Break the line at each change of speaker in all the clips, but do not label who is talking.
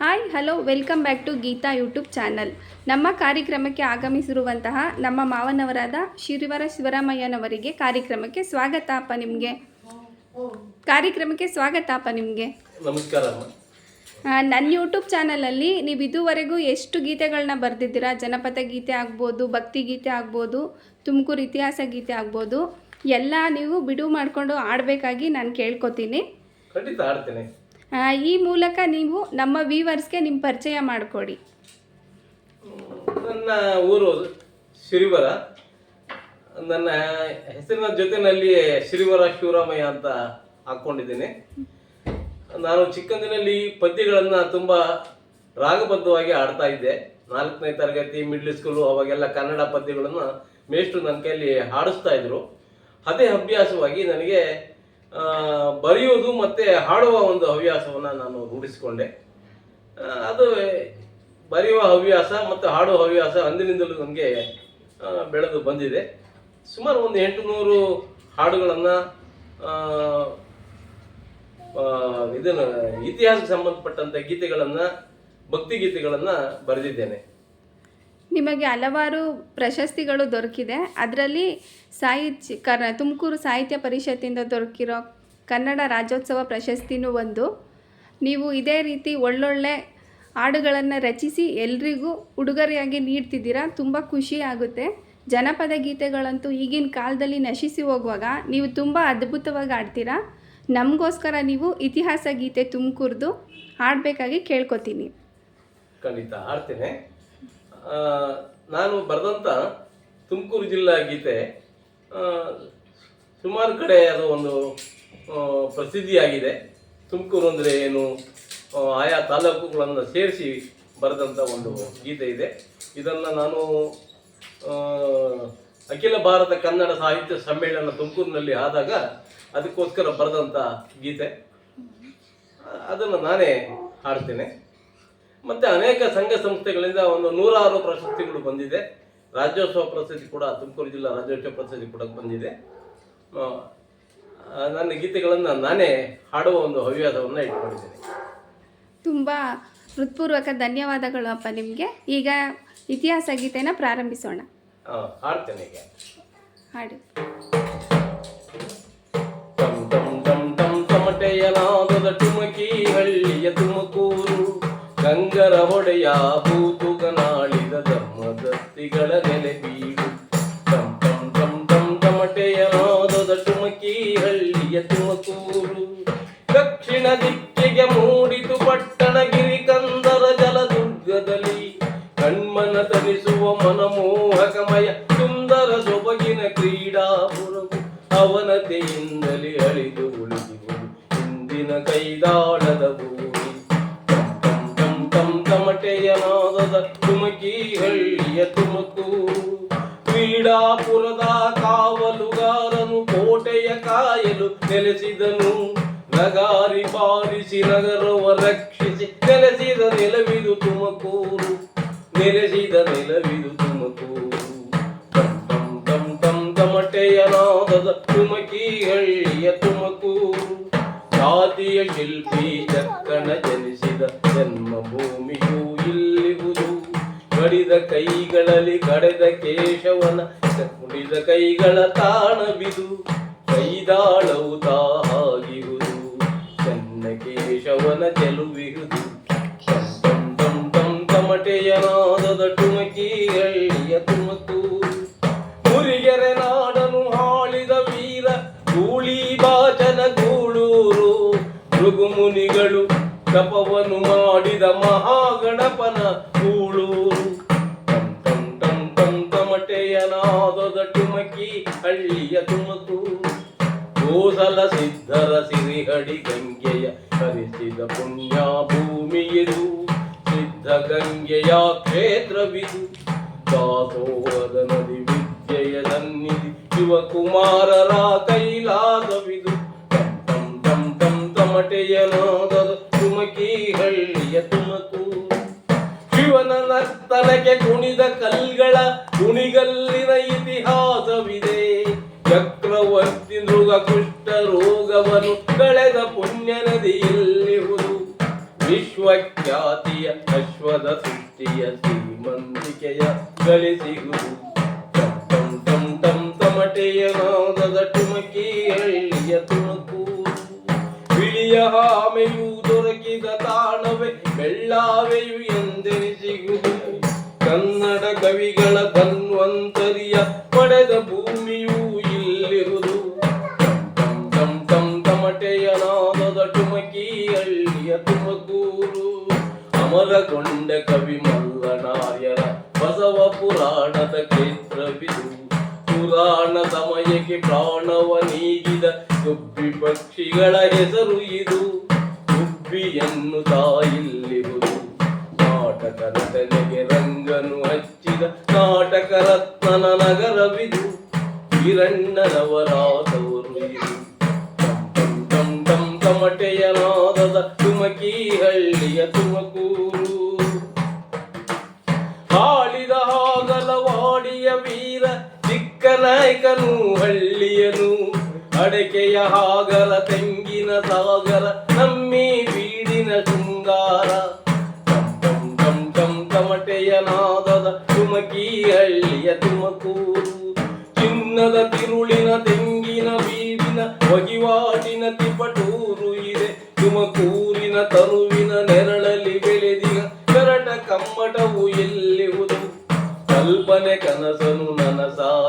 Hi hello welcome back to Geeta YouTube channel ನಮ್ಮ ಕಾರ್ಯಕ್ರಮಕ್ಕೆ ಆಗಮಿಸಿರುವಂತಹ ನಮ್ಮ ಮಾವನವರಾದ ಶ್ರೀವರ ಶಿವರಾಮಯ್ಯನವರಿಗೆ ಕಾರ್ಯಕ್ರಮಕ್ಕೆ ಸ್ವಾಗತ ಅಪ್ಪ ನಿಮಗೆ. ಕಾರ್ಯಕ್ರಮಕ್ಕೆ ಸ್ವಾಗತ ಅಪ್ಪ ನಿಮಗೆ.
ನಮಸ್ಕಾರ
ನನ್ನ ಯೂಟ್ಯೂಬ್ ಚಾನಲಲ್ಲಿ ನೀವು ಇದುವರೆಗೂ ಎಷ್ಟು ಗೀತೆಗಳನ್ನ ಬರೆದಿದ್ದೀರಾ? ಜನಪದ ಗೀತೆ ಆಗ್ಬೋದು ಭಕ್ತಿ ಗೀತೆ ಆಗ್ಬೋದು ತುಮಕೂರು ಇತಿಹಾಸ ಗೀತೆ ಆಗ್ಬೋದು ಎಲ್ಲ ನೀವು ಬಿಡುವು ಮಾಡಿಕೊಂಡು ಆಡಬೇಕಾಗಿ ನಾನು ಕೇಳ್ಕೊತೀನಿ.
ಖಂಡಿತ ಆಡ್ತೇನೆ.
ಈ ಮೂಲಕ ನೀವು ನಮ್ಮ ವೀವರ್ಸ್ಗೆ ನಿಮ್ಮ ಪರಿಚಯ ಮಾಡಿಕೊಡಿ.
ನನ್ನ ಊರು ಶ್ರೀವರ ನನ್ನ ಹೆಸರಿನ ಜೊತೆನಲ್ಲಿ ಶ್ರೀವರ ಶಿವರಾಮಯ್ಯ ಅಂತ ಹಾಕ್ಕೊಂಡಿದ್ದೇನೆ ನಾನು ಚಿಕ್ಕಂದಿನಲ್ಲಿ ಪದ್ಯಗಳನ್ನು ತುಂಬ ರಾಗಬದ್ಧವಾಗಿ ಆಡ್ತಾ ಇದ್ದೆ. ನಾಲ್ಕನೇ ತರಗತಿ ಮಿಡ್ಲ್ ಸ್ಕೂಲು ಅವಾಗೆಲ್ಲ ಕನ್ನಡ ಪದ್ಯಗಳನ್ನು ಮೇಷ್ಟ್ರು ನನ್ನ ಕೈಯಲ್ಲಿ ಹಾಡಿಸ್ತಾ ಇದ್ರು. ಅದೇ ಅಭ್ಯಾಸವಾಗಿ ನನಗೆ ಬರೆಯೋದು ಮತ್ತು ಹಾಡುವ ಒಂದು ಹವ್ಯಾಸವನ್ನು ನಾನು ರೂಢಿಸಿಕೊಂಡೆ. ಅದು ಬರೆಯುವ ಹವ್ಯಾಸ ಮತ್ತು ಹಾಡುವ ಹವ್ಯಾಸ ಅಂದಿನಿಂದಲೂ ನನಗೆ ಬೆಳೆದು ಬಂದಿದೆ. ಸುಮಾರು ಒಂದು ಎಂಟು ನೂರು ಹಾಡುಗಳನ್ನು ಇದನ್ನು ಇತಿಹಾಸಕ್ಕೆ ಸಂಬಂಧಪಟ್ಟಂಥ ಗೀತೆಗಳನ್ನು, ಭಕ್ತಿ ಗೀತೆಗಳನ್ನು ಬರೆದಿದ್ದೇನೆ.
ನಿಮಗೆ ಹಲವಾರು ಪ್ರಶಸ್ತಿಗಳು ದೊರಕಿದೆ. ಅದರಲ್ಲಿ ಸಾಹಿತ್ಯ, ಕರ್, ತುಮಕೂರು ಸಾಹಿತ್ಯ ಪರಿಷತ್ತಿಂದ ದೊರಕಿರೋ ಕನ್ನಡ ರಾಜ್ಯೋತ್ಸವ ಪ್ರಶಸ್ತಿನೂ ಒಂದು. ನೀವು ಇದೇ ರೀತಿ ಒಳ್ಳೊಳ್ಳೆ ಹಾಡುಗಳನ್ನು ರಚಿಸಿ ಎಲ್ರಿಗೂ ಉಡುಗೊರೆಯಾಗಿ ನೀಡ್ತಿದ್ದೀರಾ. ತುಂಬ ಖುಷಿ ಆಗುತ್ತೆ. ಜನಪದ ಗೀತೆಗಳಂತೂ ಈಗಿನ ಕಾಲದಲ್ಲಿ ನಶಿಸಿ ಹೋಗುವಾಗ ನೀವು ತುಂಬ ಅದ್ಭುತವಾಗಿ ಆಡ್ತೀರಾ ನಮಗೋಸ್ಕರ ನೀವು ಇತಿಹಾಸ ಗೀತೆ ತುಮಕೂರ್ದು ಹಾಡಬೇಕಾಗಿ ಕೇಳ್ಕೊತೀನಿ.
ಖಂಡಿತ ನಾನು ಬರೆದಂಥ ತುಮಕೂರು ಜಿಲ್ಲಾ ಗೀತೆ ಸುಮಾರು ಕಡೆ ಅದು ಒಂದು ಪ್ರಸಿದ್ಧಿಯಾಗಿದೆ. ತುಮಕೂರು ಅಂದರೆ ಏನು ಆಯಾ ತಾಲೂಕುಗಳನ್ನು ಸೇರಿಸಿ ಬರೆದಂಥ ಒಂದು ಗೀತೆ ಇದೆ. ಇದನ್ನು ನಾನು ಅಖಿಲ ಭಾರತ ಕನ್ನಡ ಸಾಹಿತ್ಯ ಸಮ್ಮೇಳನ ತುಮಕೂರಿನಲ್ಲಿ ಆದಾಗ ಅದಕ್ಕೋಸ್ಕರ ಬರೆದಂಥ ಗೀತೆ. ಅದನ್ನು ನಾನೇ ಹಾಡ್ತೇನೆ. ಮತ್ತೆ ಅನೇಕ ಸಂಘ ಸಂಸ್ಥೆಗಳಿಂದ ಒಂದು ನೂರಾರು ಪ್ರಶಸ್ತಿಗಳು ಬಂದಿದೆ. ರಾಜ್ಯೋತ್ಸವ ಪ್ರಶಸ್ತಿ ಕೂಡ ತುಮಕೂರು ಜಿಲ್ಲಾ ರಾಜ್ಯೋತ್ಸವ ಪ್ರಶಸ್ತಿ ಕೂಡ ಬಂದಿದೆ. ನನ್ನ ಗೀತೆಗಳನ್ನು ನಾನೇ ಹಾಡುವ ಒಂದು ಹವ್ಯಾಸವನ್ನು ಇಟ್ಕೊಂಡಿದ್ದೇನೆ.
ತುಂಬ ಹೃತ್ಪೂರ್ವಕ ಧನ್ಯವಾದಗಳು ಅಪ್ಪ ನಿಮಗೆ. ಈಗ ಇತಿಹಾಸ ಗೀತೆನ ಪ್ರಾರಂಭಿಸೋಣ.
ಹಾಡ್ತೇನೆ ಈಗ.
ಹಾಡಿ.
ತಮ್ ತಮ್ ಟಂ ಟಂ ತಮಟೆಯ ನಾದದ ಟುಮಕಿ ಹಳ್ಳಿಯ ಗಂಗರ ಒಡೆಯ ಭೂತುಗನಾಳಿದ ಧರ್ಮದತ್ತಿಗಳ ನೆಲೆ ಬೀಡು. ಟಂ ಟಂ ಟಂ ಟಂ ತಮಟೆಯ ನಾದದ ಟುಮಕಿ ಹಳ್ಳಿಯ ತುಮಕೂರು. ದಕ್ಷಿಣ ದಿಕ್ಕಿಗೆ ಮೂಡಿತು ಪಟ್ಟಣಗಿರಿ ಕಂದರ ಜಲದುರ್ಗದಲ್ಲಿ. ಕಣ್ಮನ ತರಿಸುವ ಮನಮೋಹಕಮಯ ಸುಂದರ ಸೊಬಗಿನ ಕ್ರೀಡಾ ಅವನತೆಯಿಂದಲೇ ಅಳಿದು ಉಳಿದಿರುವುದು. ಇಂದಿನ ಕೈದಾಳದ ನೆಲೆಸಿದನು, ನಗಾರಿ ಬಾರಿಸಿ ನಗರವ ರಕ್ಷಿಸಿ, ನೆಲೆಸಿದ ನೆಲವಿದು ತುಮಕೂರು, ನೆಲೆಸಿದ ನೆಲವಿದು ತುಮಕೂರು. ಟಂ ಟಂ ಟಂ ತಮಟೆಯ ತುಮಕಿ ಹಳ್ಳಿಯ ತುಮಕೂರು. ಜಾತಿಯ ಶಿಲ್ಪಿ ಚಕ್ಕಣ ಜನಿಸಿದ ಜನ್ಮಭೂಮಿಯು ಇಲ್ಲಿವುದು ಕಡಿದ ಕೈಗಳಲ್ಲಿ ಕಡೆದ ಕೇಶವನ ಕುಡಿದ ಕೈಗಳ ತಾಣವಿದು ಕೈದಾಳವು ತಾಗಿರುವುದು ಚನ್ನ ಕೇಶವನ ಚೆಲುವಿರುವುದು. ಟಂ ಟಂ ತಮಟೆಯ ನಾದದ ಟುಮಕಿ ಹಳ್ಳಿಯ ತುಮಕು. ಮುರಿಗೆರೆ ನಾಡನು ಹಾಳಿದ ವೀರ ಗೂಳಿ ಬಾಚನ ಗೂಳೂರು. ಭೃಗುಮುನಿಗಳು ತಪವನ್ನು ಮಾಡಿದ ಮಹಾಗಣಪನ ಹರಿಸಿದ ಪುಣ್ಯ ಭೂಮಿಯಿದು, ಸಿದ್ಧ ಗಂಗೆಯ ಕ್ಷೇತ್ರವಿದು. ದಾಸೋಹದ ನದಿ ವಿದ್ಯೆಯ ಸನ್ನಿಧಿ, ಶಿವಕುಮಾರರ ಕೈಲಾಸವಿದು. ಟಂ ಟಂ ಟಂ ತಮಟೆಯ ನಾದದ ತುಮಕಿ ಹಳ್ಳಿಯ ತುಮಕು. ಶಿವನ ನರ್ತನಕ್ಕೆ ಕುಣಿದ ಕಲ್ಗಳ, ಕುಣಿಗಲ್ಲಿನ ಇತಿಹಾಸವಿದೆ. ಚಕ್ರವರ್ತಿ ಮೃಗ ಕುಷ್ಠ ರೋಗವನ್ನು ಕಳೆದ ಪುಣ್ಯ ನದಿಯಲ್ಲಿರುವುದು ವಿಶ್ವಖ್ಯಾತಿಯ ಅಶ್ವದ ಸೃಷ್ಟಿಯ ಶ್ರೀಮಂತಿಕೆಯ ಗಳಿಸಿಗುವುದು ಟಂ ಟಂ ಟಂ ತಮಟೆಯ ನಾದದ ಟುಮಕಿ ಹಳ್ಳಿಯ ತುಣುಕು. ಬಿಳಿಯ ಹಾಮೆಯು ದೊರಕಿದ ತಾಣವೇ ಬೆಳ್ಳಾವೆಯು ಎಂದೆನಿಸಿಗುವುದು ಕನ್ನಡ ಕವಿಗಳ ಧನ್ವಂತರಿಯ ಪಡೆದ ಭೂಮಿಯೂ ಟುಮಕಿ ಹಳ್ಳಿಯ ತುಮಕೂರು. ಅಮರಗೊಂಡ ಕವಿ ಮಲ್ಲನಾರ್ಯರ ಬಸವ ಪುರಾಣದ ಕ್ಷೇತ್ರವಿದು ಪುರಾಣ ಸಮಯಕ್ಕೆ ಪ್ರಾಣವ ನೀಗಿದ ಗುಬ್ಬಿ ಪಕ್ಷಿಗಳ ಹೆಸರು ಇದು. ಗುಬ್ಬಿಯನ್ನು ತಾಯಿಲ್ಲಿರುವುದು ನಾಯಕನು ಹಳ್ಳಿಯನು, ಅಡಕೆಯ ಹಾಗಲ, ತೆಂಗಿನ ಸಾಗರ ನಮ್ಮಿ ಬೀಡಿನ ಶೃಂಗಾರ. ಟಂ ಟಂ ಟಂ ತಮಟೆಯ ನಾದದ ತುಮಕಿ ಹಳ್ಳಿಯ ತುಮಕೂರು. ಚಿನ್ನದ ತಿರುಳಿನ, ತೆಂಗಿನ ಬೀಡಿನ, ವಹಿವಾಟಿನ ತಿಪಟೂರು ಇದೆ. ತುಮಕೂರಿನ ತರುವಿನ ನೆರಳಲ್ಲಿ ಬೆಳೆದಿನ ಕರಟ ಕಮ್ಮಟವು ಎಲ್ಲಿಹುದು ಕಲ್ಪನೆ ಕನಸನು ನನಸಾಗಿಸುವ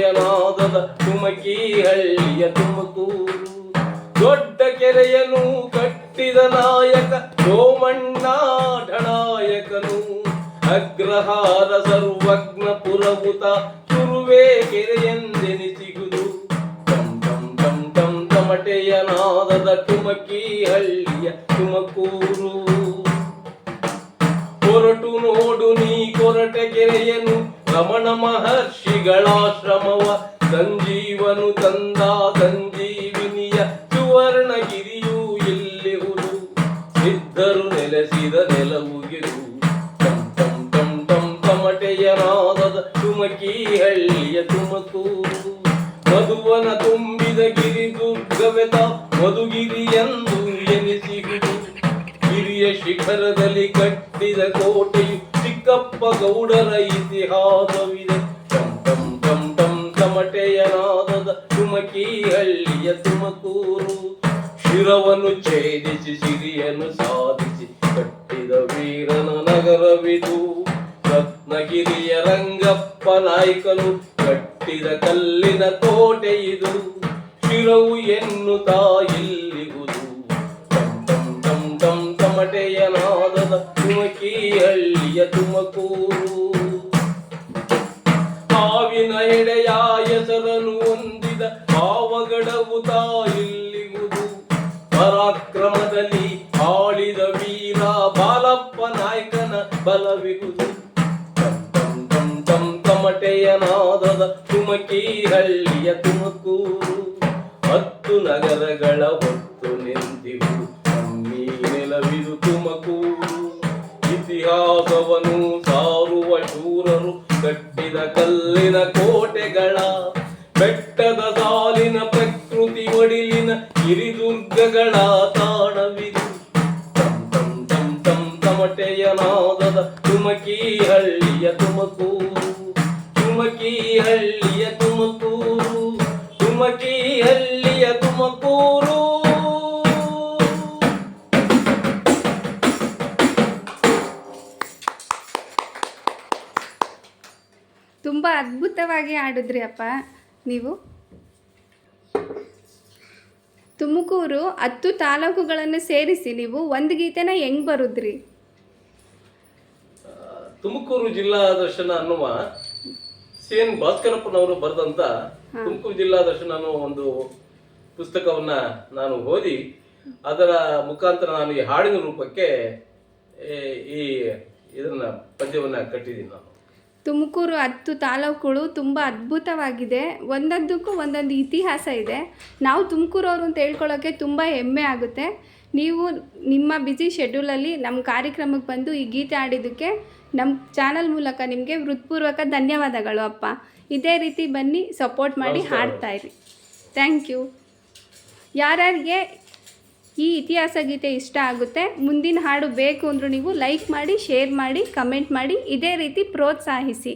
ತಮಟೆಯ ತುಮಕಿ ಹಳ್ಳಿಯ ತುಮಕೂರು. ದೊಡ್ಡ ಕೆರೆಯನು ಕಟ್ಟಿದ ನಾಯಕ ಸೋಮಣ್ಣ ಢನಾಯಕನು ಅಗ್ರಹಾರ ಸರ್ವಜ್ಞ ಪುರಭುತ ತುರುವೆ ಕೆರೆಯೆಂದೆನಿಸಿಗುದು ಟಂ ಟಂ ಟಂ ಟಂ ತಮಟೆಯ ತುಮಕಿ ಹಳ್ಳಿಯ ತುಮಕೂರು. ಹೊರಟು ನೋಡು ನೀ ಕೊರಟಗೆರೆಯನು ರಮಣ ಮಹರ್ಷಿಗಳಾಶ್ರಮವ ಸಂಜೀವನು ತಂದ ಸಂಜೀವಿನಿಯ ಸುವರ್ಣಗಿರಿಯೂ ಇಲ್ಲಿರುವುದು ಸಿದ್ಧರು ನೆಲೆಸಿದ ನೆಲವುಗಿರು ಟಂ ಟಂ ಟಂ ತಮಟೆಯ ನಾದದ ತುಮಕಿ ಹಳ್ಳಿಯ ತುಮಕೂರು. ಮಧುವನ ತುಂಬಿದ ಗಿರಿ ದುರ್ಗವೆತ ಮಧುಗಿರಿ ಎಂದು ಗಿರಿಯ ಶಿಖರದಲ್ಲಿ ಕಟ್ಟಿದ ಕೋಟೆಯು ಚಿಕ್ಕಪ್ಪ ಗೌಡರ ಇತಿಹಾಸವಿದೆ. ಟಂ ಟಂ ಟಂ ತಮಟೆಯ ತುಮಕಿ ಹಳ್ಳಿಯ ತುಮಕೂರು. ಶಿರವನ್ನು ಛೇದಿಸಿ, ಸಿರಿಯನ್ನು ಸಾಧಿಸಿ ಕಟ್ಟಿದ ವೀರನ ನಗರವಿದು. ರತ್ನಗಿರಿಯ ರಂಗಪ್ಪ ನಾಯ್ಕನು ಕಟ್ಟಿದ ಕಲ್ಲಿನ ಕೋಟೆ ಇದು. ಶಿರವು ಎನ್ನುತ್ತಾ ಇಲ್ಲಿಗುದು. ಟಂ ಟಂ ತಮಟೆಯ ತುಮಕಿ ತುಮಕೂರು ಹಾವಿನ ಎಡೆಯ ಹೆಸರನ್ನು ಹೊಂದಿದ ಪಾವಗಡವು ತಾಯಿಲ್ಲಿಗುದು ಪರಾಕ್ರಮದಲ್ಲಿ ಆಳಿದ ವೀರ ಬಾಲಪ್ಪ ನಾಯಕನ ಬಲವಿಗುದು ತುಮಕೀರಳ್ಳಿಯ ತಮಟೆಯ ನಾದದ ತುಮಕಿ ತುಮಕೂರು. ಹತ್ತು ನಗರಗಳ ಹೊತ್ತು ಇತಿಹಾಸವನ್ನು ಸಾರುವ ಶೂರರು ಕಟ್ಟಿದ ಕಲ್ಲಿನ ಕೋಟೆಗಳ ಬೆಟ್ಟದ ಸಾಲಿನ ಪ್ರಕೃತಿ ಒಡಿಲಿನ ಗಿರಿದುರ್ಗಗಳ ತಾಣವಿದು. ತಂ ಟಂ ಟಂ ತಮಟೆಯ ತುಮಕಿ ಹಳ್ಳಿಯ ತುಮಕೂರು. ತುಮಕಿ ಹಳ್ಳಿಯ ತುಮಕೂರು. ತುಮಕಿ ಹಳ್ಳಿಯ ತುಮಕೂರು.
ಅದ್ಭುತವಾಗಿ ಆಡಿದ್ರಿ ಅಪ್ಪ ನೀವು. ತುಮಕೂರು ಹತ್ತು ತಾಲೂಕುಗಳನ್ನು ಸೇರಿಸಿ ನೀವು ಒಂದು ಗೀತೆನ ಹೆಂಗ್ ಬರುದ್ರಿ?
ತುಮಕೂರು ಜಿಲ್ಲಾ ದರ್ಶನ ಅನ್ನುವ ಸಿ ಎನ್ ಭಾಸ್ಕರಪ್ಪನವರು ಬರೆದಂತ ತುಮಕೂರು ಜಿಲ್ಲಾ ದರ್ಶನ ಅನ್ನೋ ಒಂದು ಪುಸ್ತಕವನ್ನ ನಾನು ಓದಿ ಅದರ ಮುಖಾಂತರ ನಾನು ಈ ಹಾಡಿನ ರೂಪಕ್ಕೆ ಈ ಇದನ್ನ ಪದ್ಯವನ್ನ ಕಟ್ಟಿದ್ದೀನಿ ನಾನು.
ತುಮಕೂರು ಹತ್ತು ತಾಲೂಕುಗಳು ತುಂಬ ಅದ್ಭುತವಾಗಿದೆ. ಒಂದೊಂದಕ್ಕೂ ಒಂದೊಂದು ಇತಿಹಾಸ ಇದೆ. ನಾವು ತುಮಕೂರವರು ಅಂತ ಹೇಳ್ಕೊಳ್ಳೋಕ್ಕೆ ತುಂಬ ಹೆಮ್ಮೆ ಆಗುತ್ತೆ. ನೀವು ನಿಮ್ಮ ಬ್ಯುಸಿ ಶೆಡ್ಯೂಲಲ್ಲಿ ನಮ್ಮ ಕಾರ್ಯಕ್ರಮಕ್ಕೆ ಬಂದು ಈ ಗೀತೆ ಆಡಿದ್ದಕ್ಕೆ ನಮ್ಮ ಚಾನಲ್ ಮೂಲಕ ನಿಮಗೆ ಹೃತ್ಪೂರ್ವಕ ಧನ್ಯವಾದಗಳು ಅಪ್ಪ. ಇದೇ ರೀತಿ ಬನ್ನಿ ಸಪೋರ್ಟ್ ಮಾಡಿ ಹಾಡ್ತಾಯಿರಿ ಥ್ಯಾಂಕ್ ಯು ಯಾರ್ಯಾರಿಗೆ ಈ ಇತಿಹಾಸ ಗೀತೆ ಇಷ್ಟ ಆಗುತ್ತೆ. ಮುಂದಿನ ಹಾಡು ಬೇಕು ಅಂದರೂ ನೀವು ಲೈಕ್ ಮಾಡಿ ಶೇರ್ ಮಾಡಿ ಕಮೆಂಟ್ ಮಾಡಿ, ಇದೇ ರೀತಿ ಪ್ರೋತ್ಸಾಹಿಸಿ.